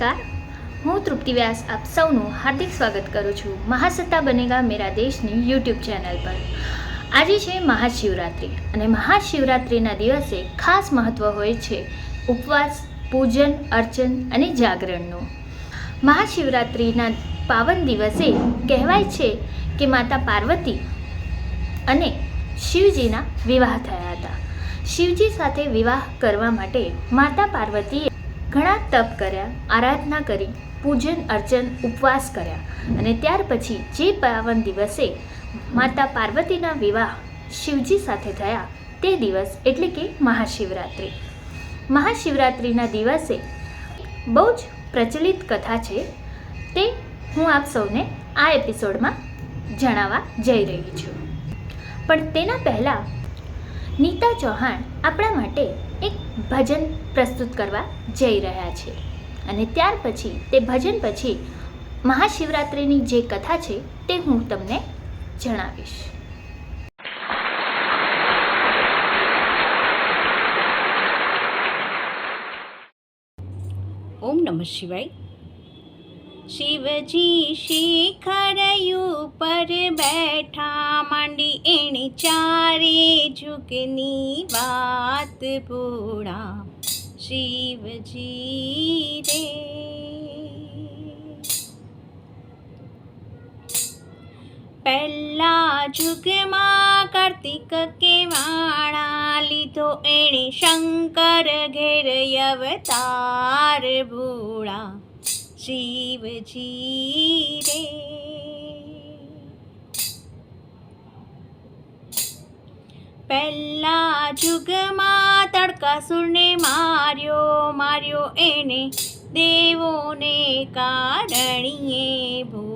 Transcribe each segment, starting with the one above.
નમસ્કાર. હું તૃપ્તિ વ્યાસ આપ સૌનું હાર્દિક સ્વાગત કરું છું મહાસત્તા બનેગા મેરા દેશની યુટ્યુબ ચેનલ પર. આજે છે મહાશિવરાત્રિ અને મહાશિવરાત્રિના દિવસે ખાસ મહત્ત્વ હોય છે ઉપવાસ, પૂજન, અર્ચન અને જાગરણનું. મહાશિવરાત્રિના પાવન દિવસે કહેવાય છે કે માતા પાર્વતી અને શિવજીના વિવાહ થયા હતા. શિવજી સાથે વિવાહ કરવા માટે માતા પાર્વતીએ ઘણા તપ કર્યા, આરાધના કરી, પૂજન, અર્ચન, ઉપવાસ કર્યા અને ત્યાર પછી જે પાવન દિવસે માતા પાર્વતીના વિવાહ શિવજી સાથે થયા, તે દિવસ એટલે કે મહાશિવરાત્રિ. મહાશિવરાત્રિના દિવસે બહુ જ પ્રચલિત કથા છે, તે હું આપ સૌને આ એપિસોડમાં જણાવવા જઈ રહી છું. પણ તેના પહેલાં નીતા ચૌહાણ આપણા માટે એક ભજન પ્રસ્તુત કરવા જઈ રહ્યા છે. અને ત્યાર પછી, તે ભજન પછી મહાશિવરાત્રિની જે કથા છે, તે હું તમને જણાવીશ. ઓમ નમઃ શિવાય. શિવજી શિખરયું પર બેઠા માંડી એણે ચારે ઝુકની વાત પૂરા. શિવજી રે. પહેલા જુગમાં કાર્તિક કેવાણા લીધો એણે શંકર ઘેર અવતાર ભૂળા. શિવજી રે. પહેલા જુગમાં તડકાસુરને માર્યો માર્યો એને દેવોને કારણીએ ભોળા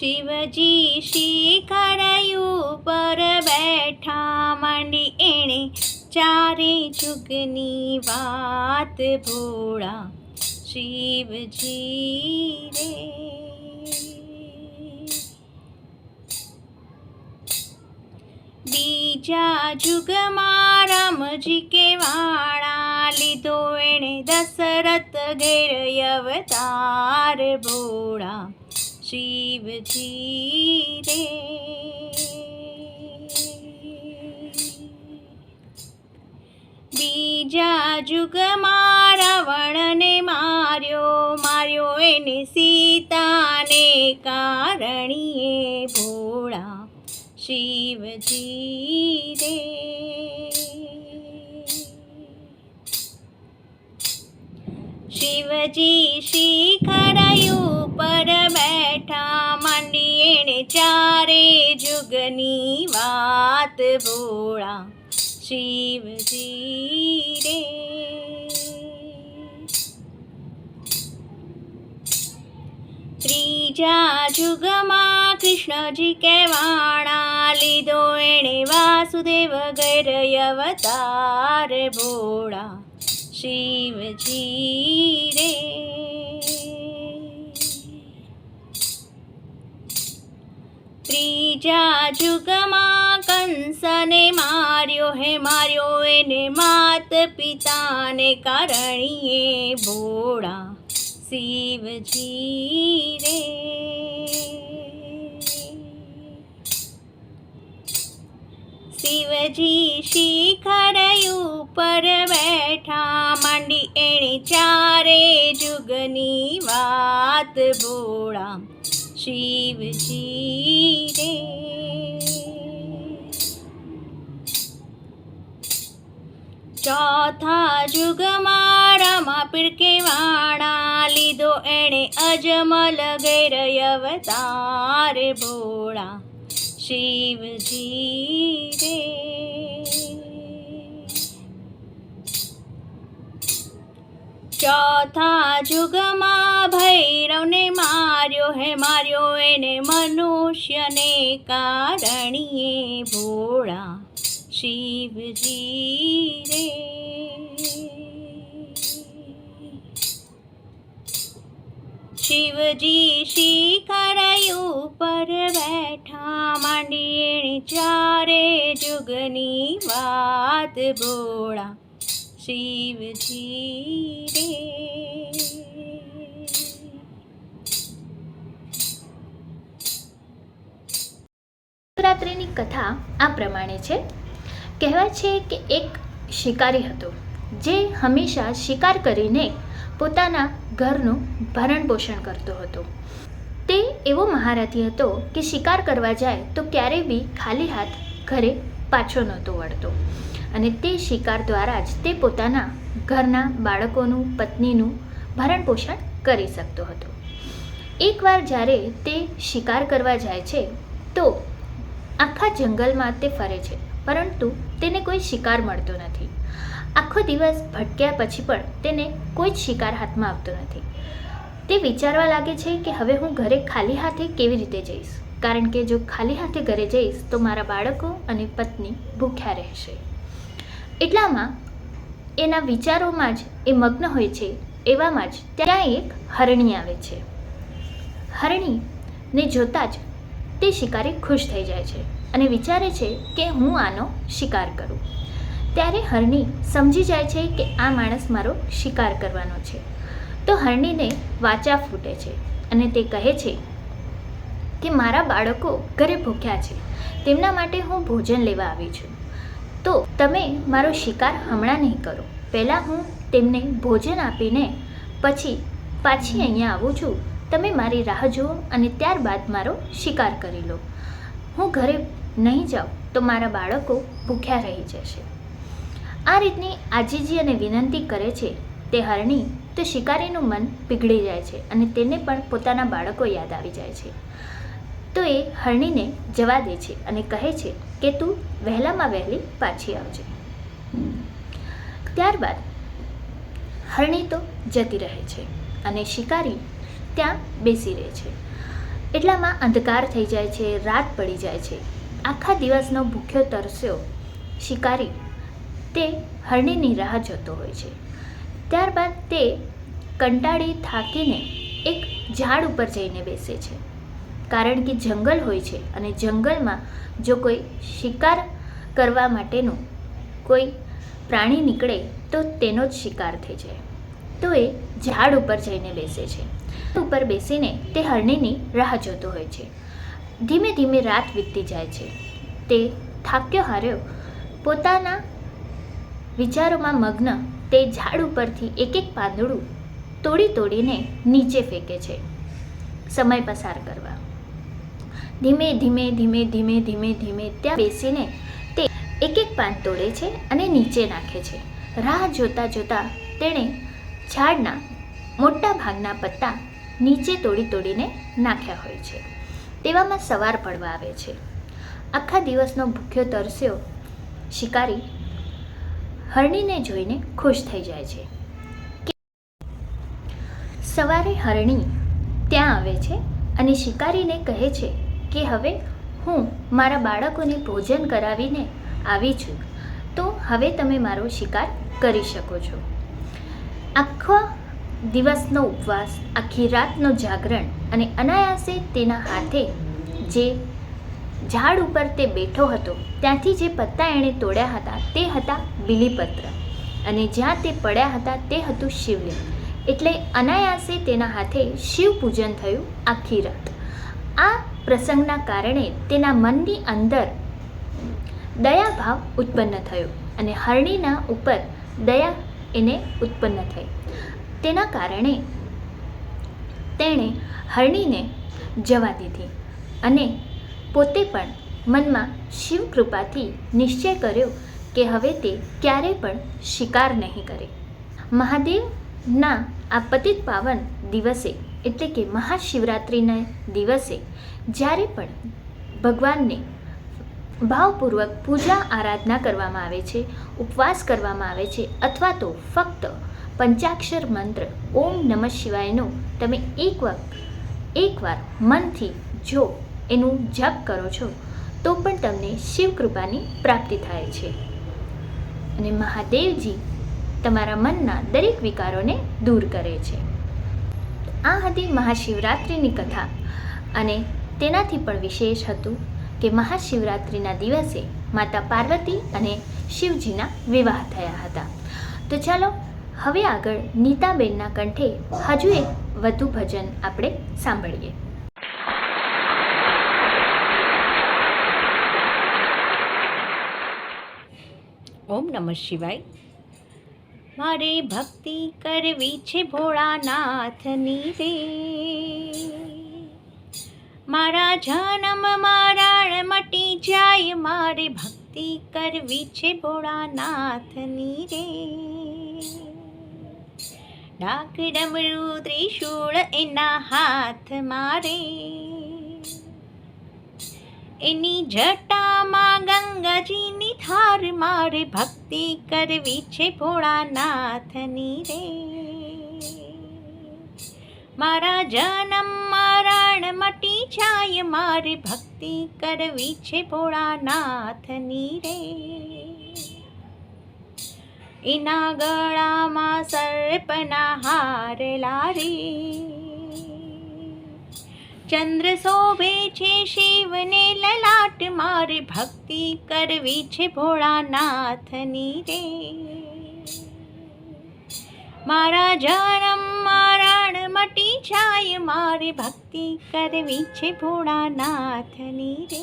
શિવજી શિખરાયું પર બેઠા માંડી એણે ચારે જુગની વાત ભોળા. શિવજી રે. બીજા જુગમાં રામજી કે વાળા લીધો એણે દશરથ ઘેર અવતાર ભોળા. શિવજી રે બીજા જુગમાં રાવણને માર્યો માર્યો એને સીતાને કારણીએ ભોળા. શિવજી રે શિવજી શિખરાયું પર બેઠા માંડી એણે ચારે જુગની વાત ભોળા શિવજી રે. ત્રીજા જુગમાં કૃષ્ણજી કહેવાણા, લીધો એણે વાસુદેવ ઘેર અવતાર ભોળા શિવજી રે ત્રીજા જુગમાં કંસને માર્યો હે, માર્યો એને માત પિતાને કારણીએ ભોળા શિવજી રે શિવજી શિખરાયું પર બેઠા, માંડી એણે ચારે જુગની વાત ભોળા શિવજી રે ચોથા જુગમાં મારામાં પીડકે વાણા, લીધો એણે અજમલ ઘેર અવતાર ભોળા શિવજી રે ચોથા જુગમાં ભૈરવને માર્યો હે માર્યો એને મનુષ્યને કારણીએ ભોળા. શિવજી રે શિવજી શિખરાયું પર બેઠા માંડીણી ચારે જુગની વાત બોળા. શિવજી રે શિવરાત્રિની કથા આ પ્રમાણે છે. કહેવાય છે કે એક શિકારી હતો, જે હંમેશા શિકાર કરીને પોતાના ઘરનું ભરણ પોષણ કરતો હતો. તે એવો મહારથી હતો કે શિકાર કરવા જાય તો ક્યારેય બી ખાલી હાથ ઘરે પાછો નહોતો વળતો. અને તે શિકાર દ્વારા જ તે પોતાના ઘરના બાળકોનું, પત્નીનું ભરણ પોષણ કરી શકતો હતો. એકવાર જ્યારે તે શિકાર કરવા જાય છે, તો આખા જંગલમાં તે ફરે છે, પરંતુ તેને કોઈ શિકાર મળતો નથી. આખો દિવસ ભટક્યા પછી પણ તેને કોઈ જ શિકાર હાથમાં આવતો નથી. તે વિચારવા લાગે છે કે હવે હું ઘરે ખાલી હાથે કેવી રીતે જઈશ? કારણ કે જો ખાલી હાથે ઘરે જઈશ તો મારા બાળકો અને પત્ની ભૂખ્યા રહેશે. એટલામાં એના વિચારોમાં જ એ મગ્ન હોય છે, એવામાં જ ત્યાં એક હરણી આવે છે. હરણીને જોતાં જ તે શિકારી ખુશ થઈ જાય છે અને વિચારે છે કે હું આનો શિકાર કરું. ત્યારે હરણી સમજી જાય છે કે આ માણસ મારો શિકાર કરવાનો છે. તો હરણીને વાચા ફૂટે છે અને તે કહે છે કે મારા બાળકો ઘરે ભૂખ્યા છે. તેમના માટે હું ભોજન લેવા આવી છું. તો તમે મારો શિકાર હમણાં નહીં કરો. પહેલાં હું તેમને ભોજન આપીને પછી પાછી અહીંયા આવું છું. તમે મારી રાહ જુઓ અને ત્યારબાદ મારો શિકાર કરી લો. હું ઘરે નહીં જાઉં તો મારા બાળકો ભૂખ્યા રહી જશે. આ રીતની આજીજી અને વિનંતી કરે છે, તે હરણી તો શિકારીનું મન પીગળી જાય છે અને તેને પણ પોતાના બાળકો યાદ આવી જાય છે. તો એ હરણીને જવા દે છે અને કહે છે કે તું વહેલામાં વહેલી પાછી આવજે. ત્યારબાદ હરણી તો જતી રહે છે અને શિકારી ત્યાં બેસી રહે છે. એટલામાં અંધકાર થઈ જાય છે, રાત પડી જાય છે. આખા દિવસનો ભૂખ્યો તરસ્યો શિકારી તે હરણીની રાહ જોતો હોય છે. ત્યારબાદ તે કંટાળી થાકીને એક ઝાડ ઉપર જઈને બેસે છે. કારણ કે જંગલ હોય છે અને જંગલમાં જો કોઈ શિકાર કરવા માટેનું કોઈ પ્રાણી નીકળે તો તેનો જ શિકાર થઈ જાય. તો એ ઝાડ ઉપર જઈને બેસે છે. ઉપર બેસીને તે હરણીની રાહ જોતો હોય છે. ધીમે ધીમે રાત વીતતી જાય છે. તે થાક્યો હાર્યો પોતાના વિચારોમાં મગ્ન તે ઝાડ ઉપરથી એક એક પાંદડું તોડી તોડીને નીચે ફેંકે છે. સમય પસાર કરવા. ધીમે ધીમે ધીમે ધીમે ધીમે ધીમે ત્યાં બેસીને તે એક એક પાન તોડે છે અને નીચે નાખે છે. રાહ જોતા જોતા તેણે ઝાડના મોટા ભાગના પત્તા નીચે તોડી તોડીને નાખ્યા હોય છે. તેવામાં સવાર પડવા આવે છે. આખા દિવસનો ભૂખ્યો તરસ્યો શિકારી હરણીને જોઈને ખુશ થઈ જાય છે. સવારે હરણી ત્યાં આવે છે અને શિકારીને કહે છે કે હવે હું મારા બાળકોને ભોજન કરાવીને આવી છું. તો હવે તમે મારો શિકાર કરી શકો છો. આખો દિવસનો ઉપવાસ, આખી રાતનો જાગરણ અને અનાયાસે તેના હાથે જે ઝાડ ઉપર તે બેઠો હતો. ત્યાંથી જે પત્તા એણે તોડ્યા હતા તે હતા બીલીપત્ર. અને જ્યાં તે પડ્યા હતા તે હતું શિવલિંગ. એટલે અનાયાસે તેના હાથે શિવ પૂજન થયું આખી રાત. આ પ્રસંગના કારણે તેના મનની અંદર દયાભાવ ઉત્પન્ન થયો અને હરણીના ઉપર દયા એને ઉત્પન્ન થઈ. તેના કારણે તેણે હરણીને જવા દીધી અને પોતે પણ મનમાં શિવ કૃપાથી નિશ્ચય કર્યો કે હવે તે ક્યારે પણ શિકાર નહીં કરે. મહાદેવના આ પતિત પાવન દિવસે એટલે કે મહાશિવરાત્રિના દિવસે જ્યારે પણ ભગવાનને ભાવપૂર્વક પૂજા આરાધના કરવામાં આવે છે, ઉપવાસ કરવામાં આવે છે અથવા તો ફક્ત પંચાક્ષર મંત્ર ઓમ નમઃ શિવાયનો તમે એક વખત એકવાર મનથી જો એનું જપ કરો છો, તો પણ તમને શિવ કૃપાની પ્રાપ્તિ થાય છે. અને મહાદેવજી તમારા મનના દરેક વિકારોને દૂર કરે છે. આ હતી મહાશિવરાત્રિની કથા અને તેનાથી પણ વિશેષ હતું કે મહાશિવરાત્રિના દિવસે માતા પાર્વતી અને શિવજીના વિવાહ થયા હતા. તો ચાલો, હવે આગળ નીતાબેનના કંઠે હજુ એક વધુ ભજન આપણે સાંભળીએ. ઓમ નમઃ શિવાય. મારે ભક્તિ કરવી છે ભોળાનાથની રે. મારા જન્મ મારા મટી જાય, મારે ભક્તિ કરવી છે ભોળાનાથની રે. ડાક ડમરું ત્રિશૂળ એના હાથ મારે એની જટામાં ગંગાજીની થાર મારે ભક્તિ કરવી છે ભોળાનાથની રે. મારા જન્મ મારાણ મટી જાય, મારે ભક્તિ કરવી છે ભોળાનાથની રે. એના ગળામાં સર્પના હાર લારી. ચંદ્ર શોભે છે શિવને લલાટ, મારે ભક્તિ કરવી છે ભોળાનાથની રે. મારા જન્મ મારાણ મટી જાય, મારે ભક્તિ કરવી છે ભોળાનાથની રે.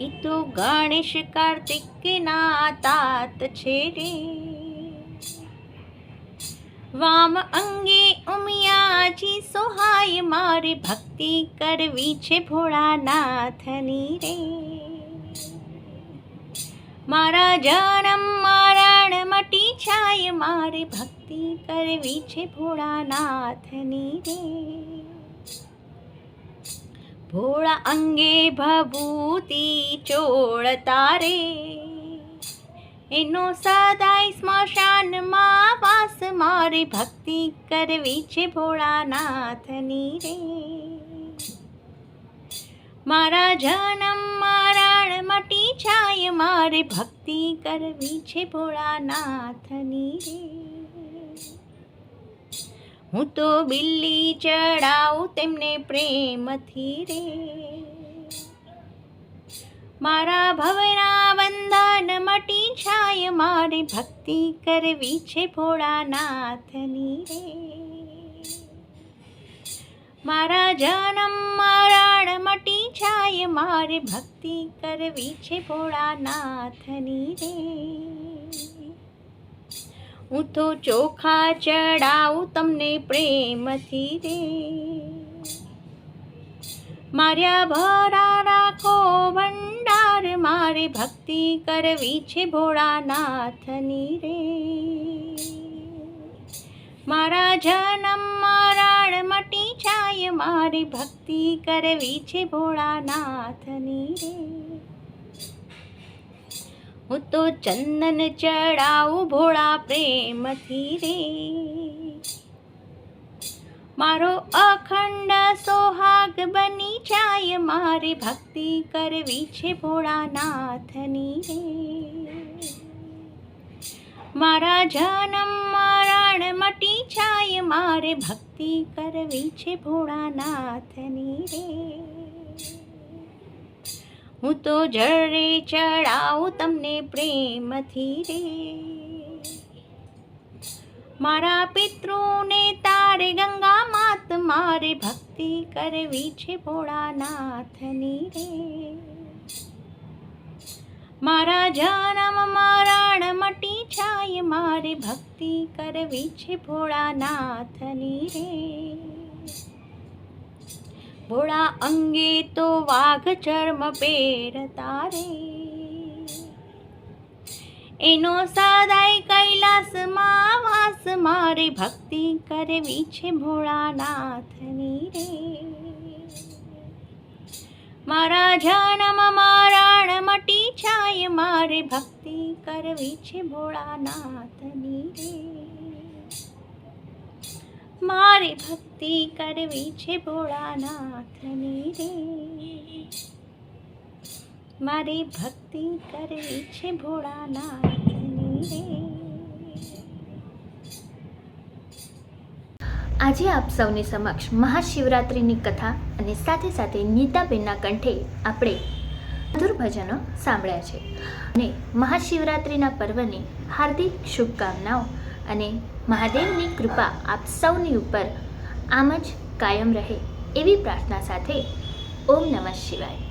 ઈ તો ગણેશ કાર્તિકના તાત છે રે. વામ અંગે ઉમિયાજી સોહાય મારે ભક્તિ કરવી છે ભોળાનાથની રે. મારા જન્મ મારાણ મટી છાય મારે ભક્તિ કરવી છે ભોળાનાથની રે. ભોળા અંગે ભભૂતિ ચોળ તારે એનો સદાય સ્મશાનમાં વાસ મારે ભક્તિ કરવી છે ભોળાનાથની રે. મારા જન્મ મારાણ મટી જાય, મારે ભક્તિ કરવી છે ભોળાનાથની રે. હું તો બિલ્લી ચડાવું તેમને પ્રેમથી રે. મારા ભવના બંધન મટી છાય મારે ભક્તિ કરવી છે ભોળાનાથની રે. મારા જન્મ મારાણ મટી છાય મારે ભક્તિ કરવી છે ભોળાનાથની રે. હું તો ચોખા ચડાવું તમને પ્રેમથી રે. માર્યા ભરા રાખો ભંડાર મારે ભક્તિ કરવી છે ભોળાનાથની રે. મારા જન્મ મારાણ મટી છાય મારે ભક્તિ કરવી છે ભોળાનાથની રે. હું તો ચંદન ચડાવું ભોળા પ્રેમથી રે. મારો અખંડ સોહાગ બની જાય, મારે ભક્તિ કરવી છે ભોળાનાથની. રે મારા જન્મ મારાણ મટી જાય, મારે ભક્તિ કરવી છે ભોળાનાથની રે. હું તો જળે ચડાવું તમને પ્રેમથી રે. મારા પિતૃને તારે ગંગા માત, મારે ભક્તિ કરવી છે ભોળાનાથની રે. મારા જન્મ મારાણ મટી છાય મારે ભક્તિ કરવી છે ભોળાનાથની રે. ભોળા અંગે તો વાઘ, ચર્મ પેર રે. એનો સાદાય કૈલાસમાં વાસ મારે ભક્તિ કરવી છે ભોળાનાથની રે. મારા જાણમાં મારાણ મટી છાય મારે ભક્તિ કરવી છે ભોળાનાથની રે. મારે ભક્તિ કરવી છે ભોળાનાથની રે. મારે ભક્તિ કરે છે ભોળાનાથની આજે આપ સૌની સમક્ષ મહાશિવરાત્રિની કથા અને સાથે સાથે નીતાબેનના કંઠે આપણે મધુર ભજનો સાંભળ્યા છે. અને મહાશિવરાત્રિના પર્વની હાર્દિક શુભકામનાઓ અને મહાદેવની કૃપા આપ સૌની ઉપર આમ જ કાયમ રહે એવી પ્રાર્થના સાથે ઓમ નમઃ શિવાય.